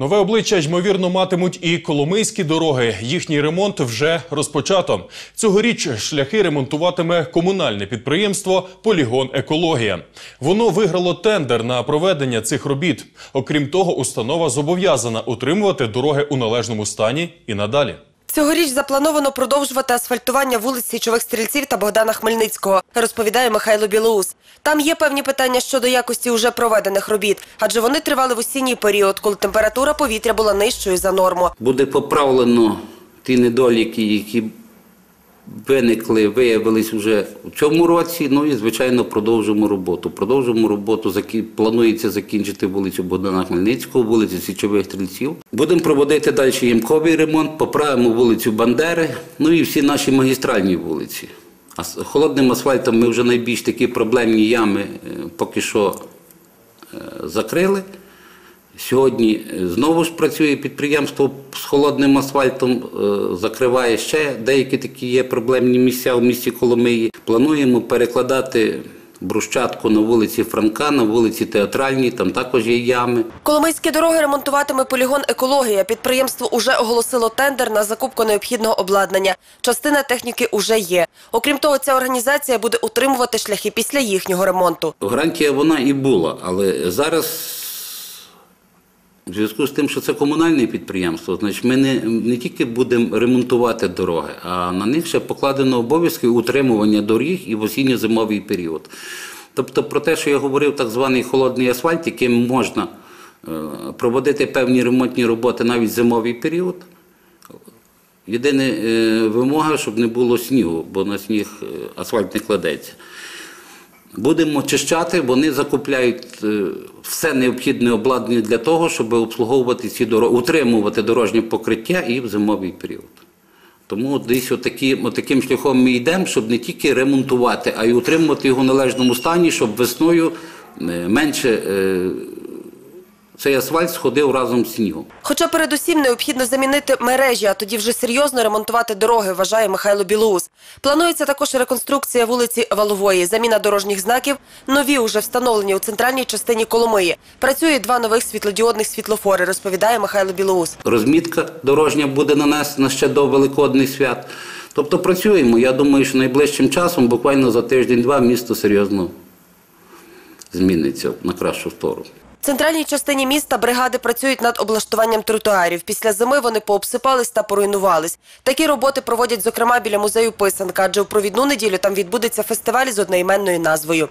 Нове обличчя ймовірно матимуть і коломийські дороги. Їхній ремонт вже розпочато. Цьогоріч шляхи ремонтуватиме комунальне підприємство Полігон Екологія. Воно виграло тендер на проведення цих робіт. Окрім того, установа зобов'язана утримувати дороги у належному стані і надалі. Цьогоріч заплановано продовжувати асфальтування вулиць Січових Стрільців та Богдана Хмельницького, розповідає Михайло Білоус. Там є певні питання щодо якості уже проведених робіт, адже вони тривали в осінній період, коли температура повітря була нижчою за норму. буде поправлено ті недоліки, які виникли, виявились вже в цьому році. Ну і звичайно продовжимо роботу. Продовжимо роботу. Планується закінчити вулицю Богдана Хмельницького, вулицю Січових Стрільців. Будемо проводити далі ямковий ремонт, поправимо вулицю Бандери, ну і всі наші магістральні вулиці. А з холодним асфальтом ми вже найбільш такі проблемні ями е, поки що е, закрили. Сьогодні е, знову ж працює підприємство з холодним асфальтом, е, закриває ще деякі такі є проблемні місця в місті Коломиї. Плануємо перекладати брусчатку на вулиці Франка, на вулиці Театральній, там також є ями. Коломийські дороги ремонтуватиме полігон «Екологія». Підприємство уже оголосило тендер на закупку необхідного обладнання. Частина техніки уже є. Окрім того, ця організація буде утримувати шляхи після їхнього ремонту. Гарантія вона і була, але зараз. В зв'язку з тим, що це комунальне підприємство, значить ми не, не тільки будемо ремонтувати дороги, а на них ще покладено обов'язки утримування доріг і в осінньо-зимовий період. Тобто про те, що я говорив, так званий холодний асфальт, яким можна е, проводити певні ремонтні роботи навіть в зимовий період. Єдина е, вимога, щоб не було снігу, бо на сніг е, асфальт не кладеться. Будемо очищати, вони закупляють е, все необхідне обладнання для того, щоб обслуговувати ці дороги, утримувати дорожнє покриття і в зимовий період. Тому десь отакі, отаким шляхом ми йдемо, щоб не тільки ремонтувати, а й утримувати його в належному стані, щоб весною е, менше е, цей асфальт сходив разом з снігом. Хоча передусім необхідно замінити мережі, а тоді вже серйозно ремонтувати дороги, вважає Михайло Білоус. Планується також реконструкція вулиці Валової, заміна дорожніх знаків, нові уже встановлені у центральній частині Коломиї. Працює два нових світлодіодних світлофори, розповідає Михайло Білоус. Розмітка дорожня буде нанесена ще до Великодних свят. Тобто працюємо. Я думаю, що найближчим часом, буквально за тиждень-два, місто серйозно зміниться на кращу сторону. Центральній частині міста бригади працюють над облаштуванням тротуарів. Після зими вони пообсипались та поруйнувались. Такі роботи проводять, зокрема, біля музею Писанка, адже у провідну неділю там відбудеться фестиваль з одноіменною назвою.